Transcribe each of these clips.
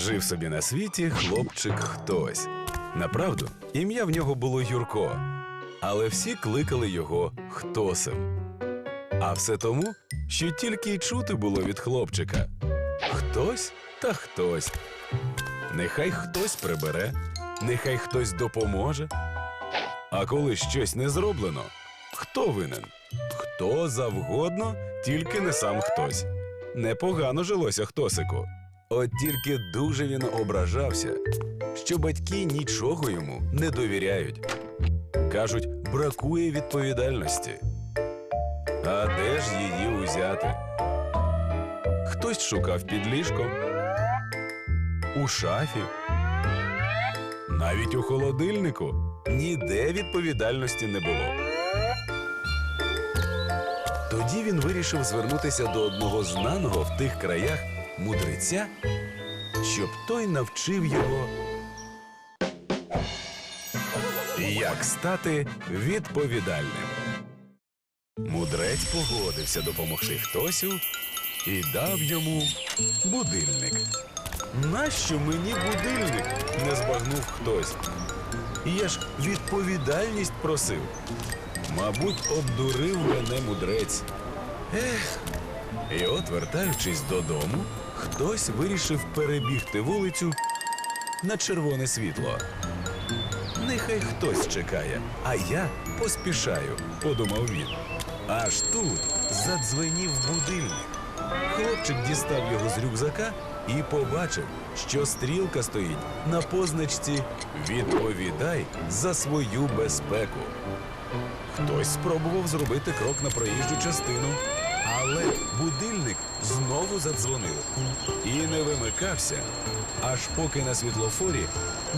Жив собі на світі хлопчик хтось. Направду, ім'я в нього було Юрко, але всі кликали його Хтосем. А все тому, що тільки й чути було від хлопчика. Хтось та хтось. Нехай хтось прибере, нехай хтось допоможе. А коли щось не зроблено, хто винен? Хто завгодно, тільки не сам хтось. Непогано жилося хтосику. От тільки дуже він ображався, що батьки нічого йому не довіряють. Кажуть, бракує відповідальності. А де ж її узяти? Хтось шукав під ліжком, у шафі, навіть у холодильнику ніде відповідальності не було. Тоді він вирішив звернутися до одного знаного в тих краях мудреця, щоб той навчив його, як стати відповідальним. Мудрець погодився допомогти хтосю і дав йому будильник. Нащо мені будильник? не збагнув хтось. Я ж відповідальність просив. Мабуть, обдурив мене мудрець. Ех. І от, вертаючись додому, хтось вирішив перебігти вулицю на червоне світло. Нехай хтось чекає, а я поспішаю, подумав він. Аж тут задзвенів будильник. Хлопчик дістав його з рюкзака і побачив, що стрілка стоїть на позначці Відповідай за свою безпеку. Хтось спробував зробити крок на проїжджу частину, але будильник знову задзвонив і не вимикався, аж поки на світлофорі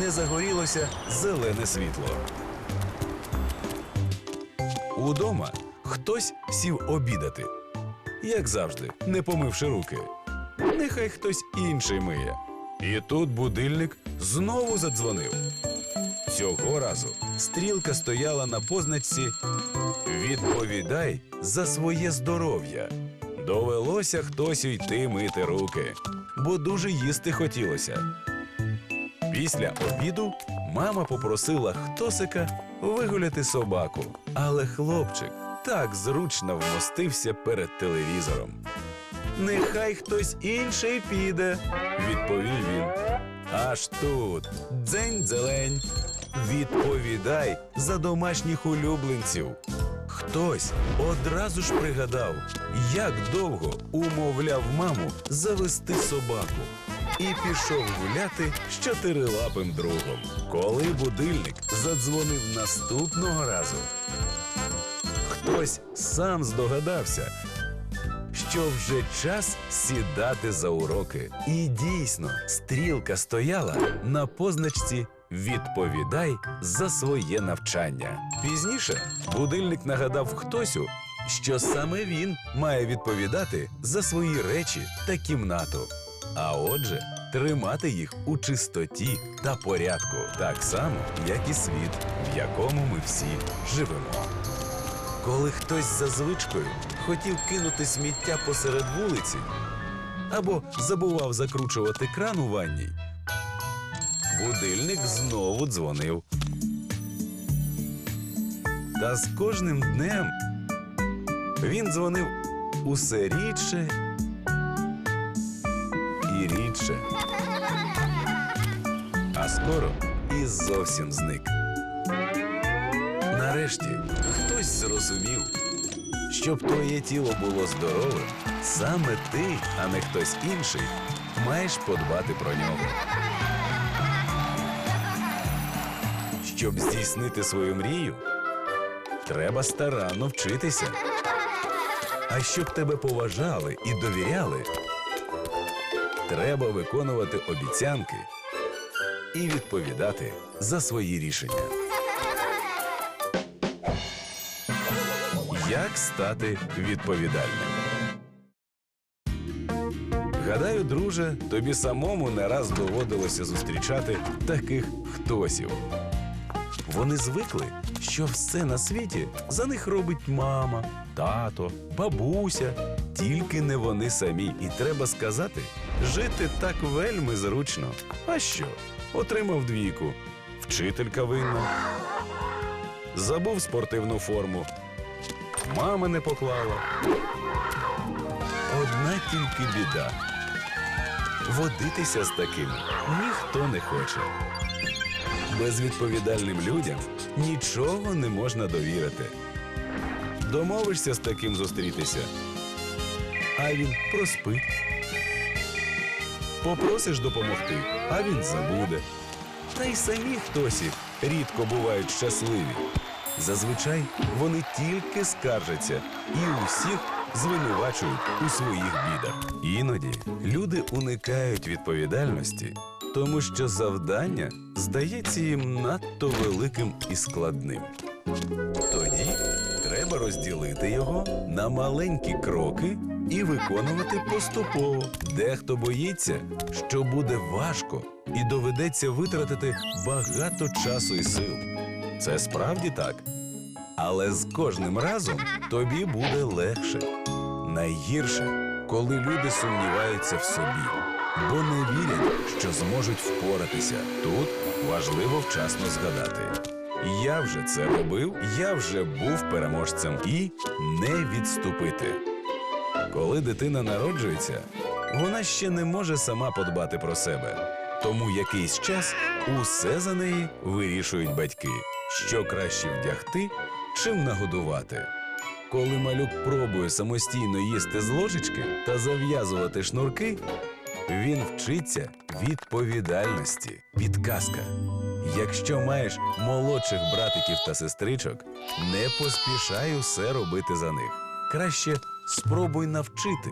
не загорілося зелене світло. Удома хтось сів обідати, як завжди, не помивши руки. Нехай хтось інший миє. І тут будильник знову задзвонив. Цього разу стрілка стояла на позначці Відповідай за своє здоров'я. Довелося хтось йти мити руки, бо дуже їсти хотілося. Після обіду мама попросила хтосика вигуляти собаку, але хлопчик так зручно вмостився перед телевізором. Нехай хтось інший піде, відповів він. Аж тут дзень зелень. Відповідай за домашніх улюбленців. Хтось одразу ж пригадав, як довго умовляв маму завести собаку. І пішов гуляти з чотирилапим другом. Коли будильник задзвонив наступного разу, хтось сам здогадався, що вже час сідати за уроки. І дійсно, стрілка стояла на позначці Відповідай за своє навчання. Пізніше будильник нагадав хтосю, що саме він має відповідати за свої речі та кімнату. А отже, тримати їх у чистоті та порядку, так само, як і світ, в якому ми всі живемо. Коли хтось за звичкою хотів кинути сміття посеред вулиці або забував закручувати кран у ванній, будильник знову дзвонив. Та з кожним днем він дзвонив усе рідше і рідше. А скоро і зовсім зник. Нарешті хтось зрозумів, щоб твоє тіло було здоровим, саме ти, а не хтось інший, маєш подбати про нього. Щоб здійснити свою мрію, треба старанно вчитися. А щоб тебе поважали і довіряли, треба виконувати обіцянки і відповідати за свої рішення. Як стати відповідальним? Гадаю, друже, тобі самому не раз доводилося зустрічати таких хтосів. Вони звикли, що все на світі за них робить мама, тато, бабуся, тільки не вони самі. І треба сказати, жити так вельми зручно. А що? Отримав двійку. Вчителька винна. Забув спортивну форму. Мама не поклала. Одна тільки біда. Водитися з такими ніхто не хоче. Безвідповідальним людям нічого не можна довірити. Домовишся з таким зустрітися, а він проспить. Попросиш допомогти, а він забуде. Та й самі хтось рідко бувають щасливі. Зазвичай вони тільки скаржаться і усіх звинувачують у своїх бідах. Іноді люди уникають відповідальності, тому що завдання здається їм надто великим і складним. Тоді треба розділити його на маленькі кроки і виконувати поступово. Дехто боїться, що буде важко і доведеться витратити багато часу і сил. Це справді так. Але з кожним разом тобі буде легше. Найгірше, коли люди сумніваються в собі, бо не вірять, що зможуть впоратися. Тут важливо вчасно згадати. Я вже це робив, я вже був переможцем і не відступити. Коли дитина народжується, вона ще не може сама подбати про себе. Тому якийсь час усе за неї вирішують батьки, що краще вдягти, чим нагодувати. Коли малюк пробує самостійно їсти з ложечки та зав'язувати шнурки, він вчиться відповідальності. Підказка. Якщо маєш молодших братиків та сестричок, не поспішай усе робити за них. Краще спробуй навчити,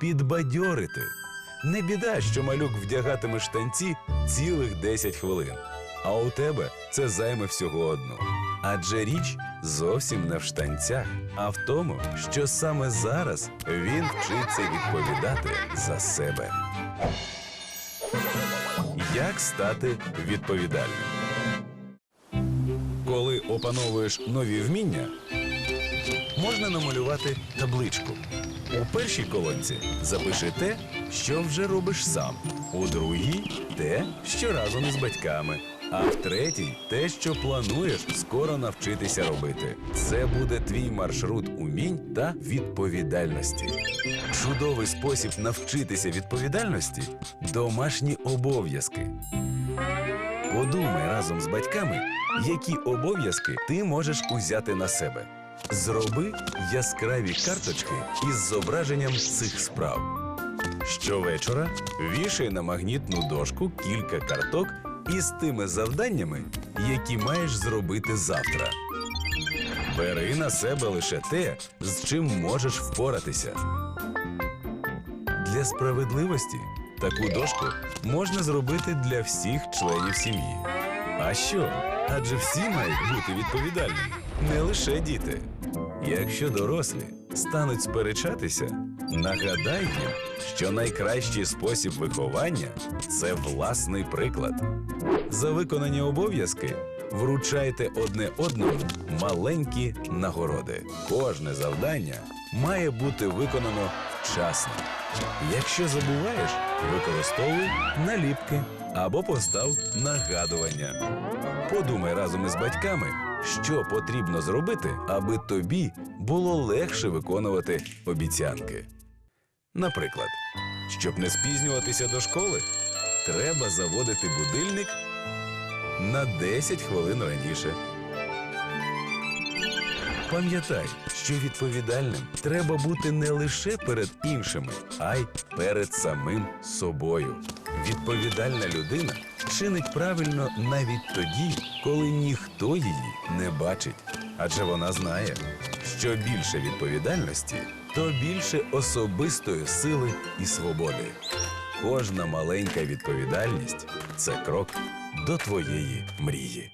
підбадьорити. Не біда, що малюк вдягатиме штанці цілих 10 хвилин, а у тебе це займе всього одну. Адже річ зовсім не в штанцях, а в тому, що саме зараз він вчиться відповідати за себе. Як стати відповідальним? Коли опановуєш нові вміння, можна намалювати табличку. У першій колонці запиши те, що вже робиш сам, у другій те, що разом із батьками, а в третій те, що плануєш скоро навчитися робити. Це буде твій маршрут умінь та відповідальності. Чудовий спосіб навчитися відповідальності домашні обов'язки. Подумай разом з батьками, які обов'язки ти можеш узяти на себе. Зроби яскраві карточки із зображенням цих справ. Щовечора вішай на магнітну дошку кілька карток із тими завданнями, які маєш зробити завтра. Бери на себе лише те, з чим можеш впоратися. Для справедливості таку дошку можна зробити для всіх членів сім'ї. А що? Адже всі мають бути відповідальними, не лише діти. Якщо дорослі стануть сперечатися, нагадай що найкращий спосіб виховання це власний приклад. За виконані обов'язки вручайте одне одному маленькі нагороди. Кожне завдання має бути виконано вчасно. Якщо забуваєш, використовуй наліпки або постав нагадування. Подумай разом із батьками, що потрібно зробити, аби тобі було легше виконувати обіцянки. Наприклад, щоб не спізнюватися до школи, треба заводити будильник на 10 хвилин раніше. Пам'ятай, що відповідальним треба бути не лише перед іншими, а й перед самим собою. Відповідальна людина чинить правильно навіть тоді, коли ніхто її не бачить. Адже вона знає, що більше відповідальності, то більше особистої сили і свободи. Кожна маленька відповідальність це крок до твоєї мрії.